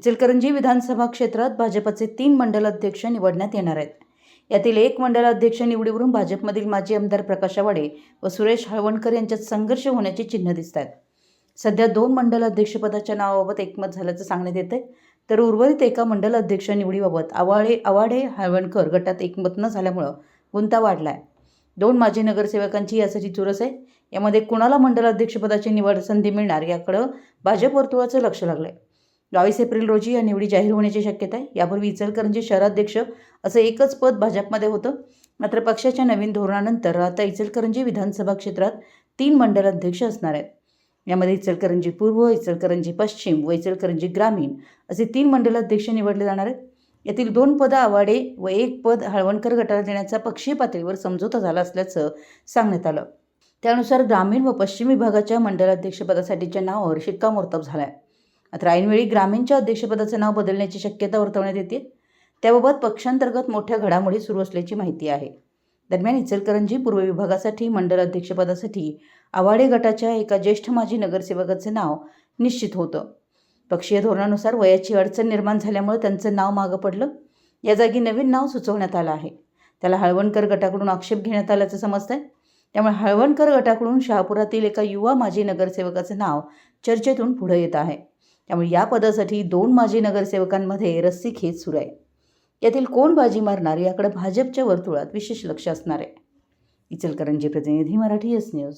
इचलकरंजी विधानसभा क्षेत्रात भाजपचे तीन मंडल अध्यक्ष निवडण्यात येणार आहेत. यातील एक मंडल अध्यक्ष निवडीवरून भाजपमधील माजी आमदार प्रकाश आवाडे व सुरेश हळवणकर यांच्यात संघर्ष होण्याची चिन्ह दिसत आहेत सध्या दोन मंडल अध्यक्षपदाच्या नावाबाबत एकमत झाल्याचं सांगण्यात येते तर उर्वरित एका मंडल अध्यक्ष निवडीबाबत आवाळे आवाडे हळवणकर गटात एकमत न झाल्यामुळं गुंता वाढला आहे दोन माजी नगरसेवकांची यासाठी चुरस आहे. यामध्ये कुणाला मंडल अध्यक्षपदाची निवड संधी मिळणार याकडं भाजप वर्तुळाचं लक्ष लागलं आहे बावीस एप्रिल रोजी या निवडी जाहीर होण्याची शक्यता आहे. यापूर्वी इचलकरंजी शहराध्यक्ष असं एकच पद भाजपमध्ये होतं. मात्र पक्षाच्या नवीन धोरणानंतर आता इचलकरंजी विधानसभा क्षेत्रात तीन मंडल अध्यक्ष असणार आहेत. यामध्ये इचलकरंजी पूर्व इचलकरंजी पश्चिम व इचलकरंजी ग्रामीण असे तीन मंडल अध्यक्ष निवडले जाणार आहेत. यातील दोन पदं आवाडे व एक पद हळवणकर गटाला देण्याचा पक्षीय पातळीवर समझोता झाला असल्याचं सांगण्यात आलं. त्यानुसार ग्रामीण व पश्चिम विभागाच्या मंडलाध्यक्षपदासाठीच्या नावावर शिक्कामोर्तब झाला आहे मात्र ऐनवेळी ग्रामीणच्या अध्यक्षपदाचं नाव बदलण्याची शक्यता वर्तवण्यात येते. त्याबाबत पक्षांतर्गत मोठ्या घडामोडी सुरू असल्याची माहिती आहे. दरम्यान इचलकरंजी पूर्व विभागासाठी मंडल अध्यक्षपदासाठी आवाडे गटाच्या एका ज्येष्ठ माजी नगरसेवकाचे नाव निश्चित होतं. पक्षीय धोरणानुसार वयाची अडचण निर्माण झाल्यामुळे त्यांचं नाव मागं पडलं. या जागी नवीन नाव सुचवण्यात आलं आहे. त्याला हळवणकर गटाकडून आक्षेप घेण्यात आल्याचं समजतंय. त्यामुळे हळवणकर गटाकडून शहापुरातील एका युवा माजी नगरसेवकाचं नाव चर्चेतून पुढे येत आहे. त्यामुळे या पदासाठी दोन माजी नगरसेवकांमध्ये रस्सीखेच सुरू आहे. यातील कोण बाजी मारणार याकडे भाजपच्या वर्तुळात विशेष लक्ष असणार आहे. इचलकरंजी प्रतिनिधी मराठी एस न्यूज.